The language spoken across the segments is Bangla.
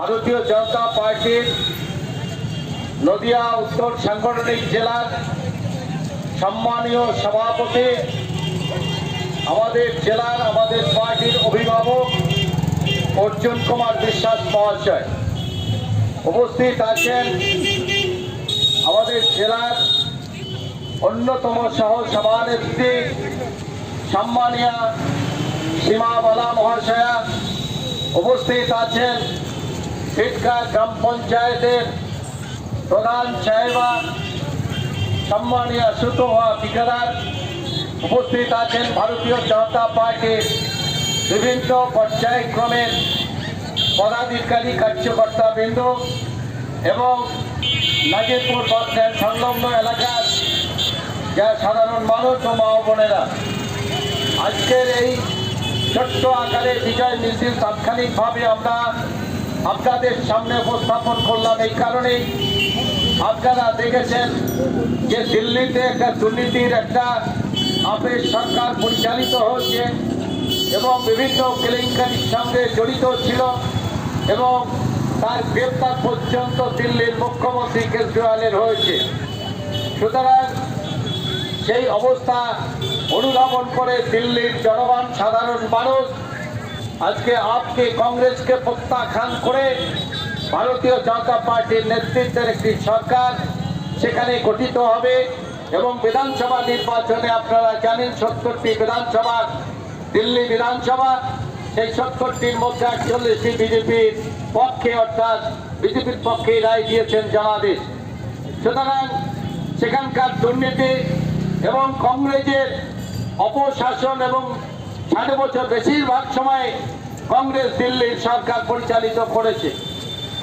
ভারতীয় জনতা পার্টির নদিয়া উত্তর সাংগঠনিক জেলার সম্মানীয় সভাপতি, আমাদের জেলার, আমাদের পার্টির অভিভাবক অর্জুন কুমার বিশ্বাস মহাশয়। উপস্থিত আছেন আমাদের জেলার অন্যতম সহ সভানেত্রী সম্মানীয় সীমাবালা মহাশয়া। উপস্থিত আছেন সিটকা গ্রাম পঞ্চায়েতের প্রধান সাহেবা, সম্মানীয় সুতোয়া ঠিকাদার উপস্থিত আছেন ভারতীয় জনতা পার্টির বিভিন্ন পর্যায়ক্রমের পদাধিকারী কার্যকর্তা বৃন্দ এবং নাজিরপুর বাসস্ট্যান্ড সংলগ্ন এলাকার যা সাধারণ মানুষ ও মা বোনেরা। আজকের এই ছোট্ট আকারে বিজয় মিছিল তাৎক্ষণিকভাবে আমরা আপনাদের সামনে উপস্থাপন করলাম এই কারণেই। আপনারা দেখেছেন যে দিল্লিতে একটা দুর্নীতির একটা আপের সরকার পরিচালিত হচ্ছে এবং বিভিন্ন কেলেঙ্কারির সঙ্গে জড়িত ছিল এবং তার গ্রেপ্তার পর্যন্ত দিল্লির মুখ্যমন্ত্রী কেজরিওয়ালের হয়েছে। সুতরাং সেই অবস্থা অনুধাবন করে দিল্লির জনগণ, সাধারণ মানুষ আজকে আপকে কংগ্রেসকে প্রত্যাখ্যান করে ভারতীয় জনতা পার্টির নেতৃত্বের একটি সরকার সেখানে গঠিত হবে এবং বিধানসভা নির্বাচনে আপনারা জানেন সত্তরটি বিধানসভা, দিল্লি বিধানসভা, সেই সত্তরটির মধ্যে একচল্লিশটি বিজেপির পক্ষে অর্থাৎ বিজেপির পক্ষে রায় দিয়েছেন জনাদেশ সুতরাং সেখানকার দুর্নীতি এবং কংগ্রেসের অপশাসন এবং ষাট বছর বেশিরভাগ সময় কংগ্রেস দিল্লির সরকার পরিচালিত করেছে।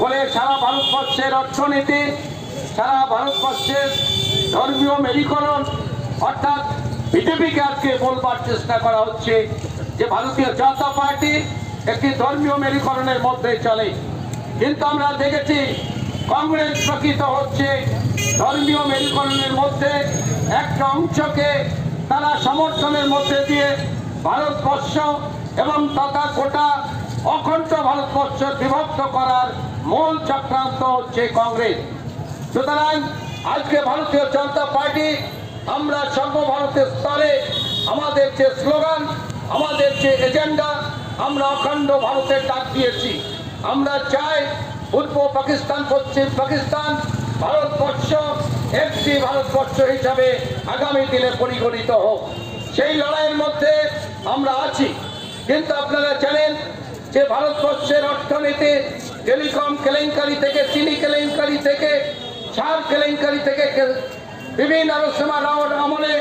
করে সারা ভারতবর্ষের অর্থনীতি, সারা ভারতবর্ষের ধর্মীয় মেরীকরণ, অর্থাৎ বিজেপিকে আজকে বলবার চেষ্টা করা হচ্ছে যে ভারতীয় জনতা পার্টি একটি ধর্মীয় মেরীকরণের মধ্যে চলে। কিন্তু আমরা দেখেছি কংগ্রেস প্রকৃত হচ্ছে ধর্মীয় মেরুকরণের মধ্যে একটা অংশকে তারা সমর্থনের মধ্যে দিয়ে ভারতবর্ষ এবং তথা গোটা অখণ্ড ভারতবর্ষ বিভক্ত করার মূল চক্রান্ত হচ্ছে কংগ্রেস। সুতরাং আজকে ভারতীয় জনতা পার্টি, আমরা সর্বভারতের স্তরে আমাদের যে স্লোগান, আমাদের যে এজেন্ডা, আমরা অখণ্ড ভারতের ডাক দিয়েছি। আমরা চাই পূর্ব পাকিস্তান, পশ্চিম পাকিস্তান ভারতবর্ষ একটি ভারতবর্ষ হিসাবে আগামী দিনে পরিগণিত হোক। সেই লড়াইয়ের মধ্যে আমরা আছি। কিন্তু আপনারা জানেন যে ভারতবর্ষের অর্থনীতি টেলিকম কেলেঙ্কারি থেকে, চিনি কেলেঙ্কারি থেকে, সার কেলেঙ্কারি থেকে বিভিন্ন আলোচনা রাওয়ার আমলে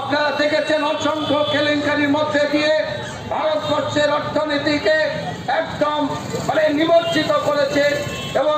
আপনারা দেখেছেন অসংখ্য কেলেঙ্কারির মধ্যে দিয়ে ভারতবর্ষের অর্থনীতিকে একদম মানে নিমজ্জিত করেছে এবং